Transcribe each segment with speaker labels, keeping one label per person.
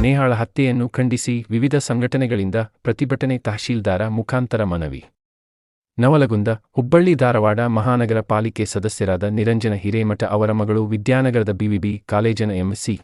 Speaker 1: ನೇಹಾಳ ಹತ್ಯೆಯನ್ನು ಖಂಡಿಸಿ ವಿವಿಧ ಸಂಘಟನೆಗಳಿಂದ ಪ್ರತಿಭಟನೆ ತಹಶೀಲ್ದಾರ ಮುಖಾಂತರ ಮನವಿ. ನವಲಗುಂದ, ಹುಬ್ಬಳ್ಳಿ ಧಾರವಾಡ ಮಹಾನಗರ ಪಾಲಿಕೆ ಸದಸ್ಯರಾದ ನಿರಂಜನ ಹಿರೇಮಠ ಅವರ ಮಗಳು ವಿದ್ಯಾನಗರದ ಬಿವಿಬಿ ಕಾಲೇಜಿನ ಎಂಸಿ.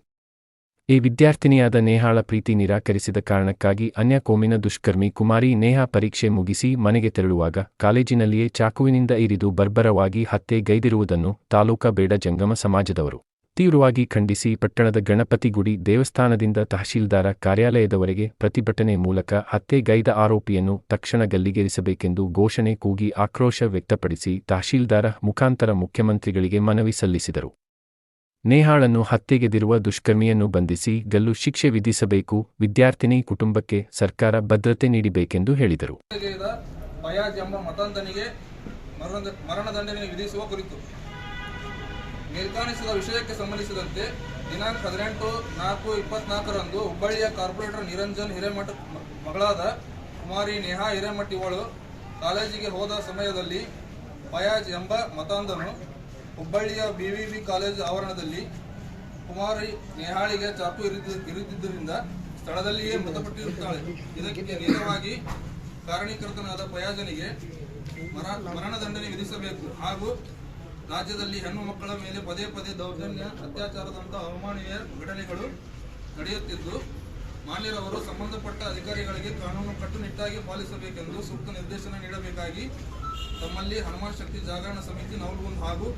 Speaker 1: ಈ ವಿದ್ಯಾರ್ಥಿನಿಯಾದ ನೇಹಾಳ ಪ್ರೀತಿ ನಿರಾಕರಿಸಿದ ಕಾರಣಕ್ಕಾಗಿ ಅನ್ಯ ಕೋಮಿನ ದುಷ್ಕರ್ಮಿ ಕುಮಾರಿ ನೇಹಾ ಪರೀಕ್ಷೆ ಮುಗಿಸಿ ಮನೆಗೆ ತೆರಳುವಾಗ ಕಾಲೇಜಿನಲ್ಲಿಯೇ ಚಾಕುವಿನಿಂದ ಇರಿದು ಬರ್ಬರವಾಗಿ ಹತ್ಯೆಗೈದಿರುವುದನ್ನು ತಾಲೂಕಾ ಬೇಡ ಜಂಗಮ ಸಮಾಜದವರು. ತೀವ್ರವಾಗಿ ಖಂಡಿಸಿ ಪಟ್ಟಣದ ಗಣಪತಿ ಗುಡಿ ದೇವಸ್ಥಾನದಿಂದ ತಹಶೀಲ್ದಾರ ಕಾರ್ಯಾಲಯದವರೆಗೆ ಪ್ರತಿಭಟನೆ ಮೂಲಕ ಹತ್ಯೆಗೈದ ಆರೋಪಿಯನ್ನು ತಕ್ಷಣ ಗಲ್ಲಿಗೇರಿಸಬೇಕೆಂದು ಘೋಷಣೆ ಕೂಗಿ ಆಕ್ರೋಶ ವ್ಯಕ್ತಪಡಿಸಿ ತಹಶೀಲ್ದಾರ ಮುಖಾಂತರ ಮುಖ್ಯಮಂತ್ರಿಗಳಿಗೆ ಮನವಿ ಸಲ್ಲಿಸಿದರು. ನೇಹಾಳನ್ನು ಹತ್ಯೆಗೆದಿರುವ ದುಷ್ಕರ್ಮಿಯನ್ನು ಬಂಧಿಸಿ ಗಲ್ಲು ಶಿಕ್ಷೆ ವಿಧಿಸಬೇಕು, ವಿದ್ಯಾರ್ಥಿನಿ ಕುಟುಂಬಕ್ಕೆ ಸರ್ಕಾರ ಭದ್ರತೆ ನೀಡಬೇಕೆಂದು ಹೇಳಿದರು.
Speaker 2: ಮರಣದಂಡನೆ ವಿಧಿಸುವ ಕುರಿತು ಮೇಲ್ಕಾಣಿಸಿದ ವಿಷಯಕ್ಕೆ ಸಂಬಂಧಿಸಿದಂತೆ ದಿನಾಂಕ ಹದಿನೆಂಟು ನಾಲ್ಕು ಇಪ್ಪತ್ನಾಲ್ಕರಂದು ಹುಬ್ಬಳ್ಳಿಯ ಕಾರ್ಪೊರೇಟರ್ ನಿರಂಜನ್ ಹಿರೇಮಠ ಮಗಳಾದ ಕುಮಾರಿ ನೇಹಾ ಹಿರೇಮಠ ಇವಳು ಕಾಲೇಜಿಗೆ ಹೋದ ಸಮಯದಲ್ಲಿ ಫಯಾಜ್ ಎಂಬ ಮತಾಂಧನು ಹುಬ್ಬಳ್ಳಿಯ ಬಿವಿಬಿ ಕಾಲೇಜು ಆವರಣದಲ್ಲಿ ಕುಮಾರಿ ನೇಹಾಳಿಗೆ ಚಾಕು ಇರಿದ, ಇರಿದಿದ್ದರಿಂದ ಸ್ಥಳದಲ್ಲಿಯೇ ಮೃತಪಟ್ಟಿರುತ್ತಾಳೆ. ಇದಕ್ಕೆ ನೇರವಾಗಿ ಕಾರಣೀಕರ್ತನಾದ ಫಯಾಜನಿಗೆ ಮರ, ಮರಣದಂಡನೆ ವಿಧಿಸಬೇಕು ಹಾಗೂ ರಾಜ್ಯದಲ್ಲಿ ಹೆಣ್ಣು ಮಕ್ಕಳ ಮೇಲೆ ಪದೇ ಪದೇ ದೌರ್ಜನ್ಯ, ಅತ್ಯಾಚಾರದಂತಹ ಅವಮಾನೀಯ ಘಟನೆಗಳು ನಡೆಯುತ್ತಿದ್ದು, ಮಾನ್ಯರವರು ಸಂಬಂಧಪಟ್ಟ ಅಧಿಕಾರಿಗಳಿಗೆ ಕಾನೂನು ಕಟ್ಟುನಿಟ್ಟಾಗಿ ಪಾಲಿಸಬೇಕೆಂದು ಸೂಕ್ತ ನಿರ್ದೇಶನ ನೀಡಬೇಕಾಗಿ ತಮ್ಮಲ್ಲಿ ಹನುಮಾನ್ ಶಕ್ತಿ ಜಾಗರಣ ಸಮಿತಿ, ನವಲ್ಗುಂದ್ ಹಾಗೂ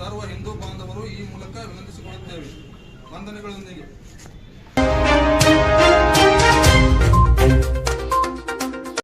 Speaker 2: ಸರ್ವ ಹಿಂದೂ ಬಾಂಧವರು ಈ ಮೂಲಕ ವಿನಂತಿಸಿಕೊಳ್ಳುತ್ತೇವೆ. ವಂದನೆಗಳೊಂದಿಗೆ.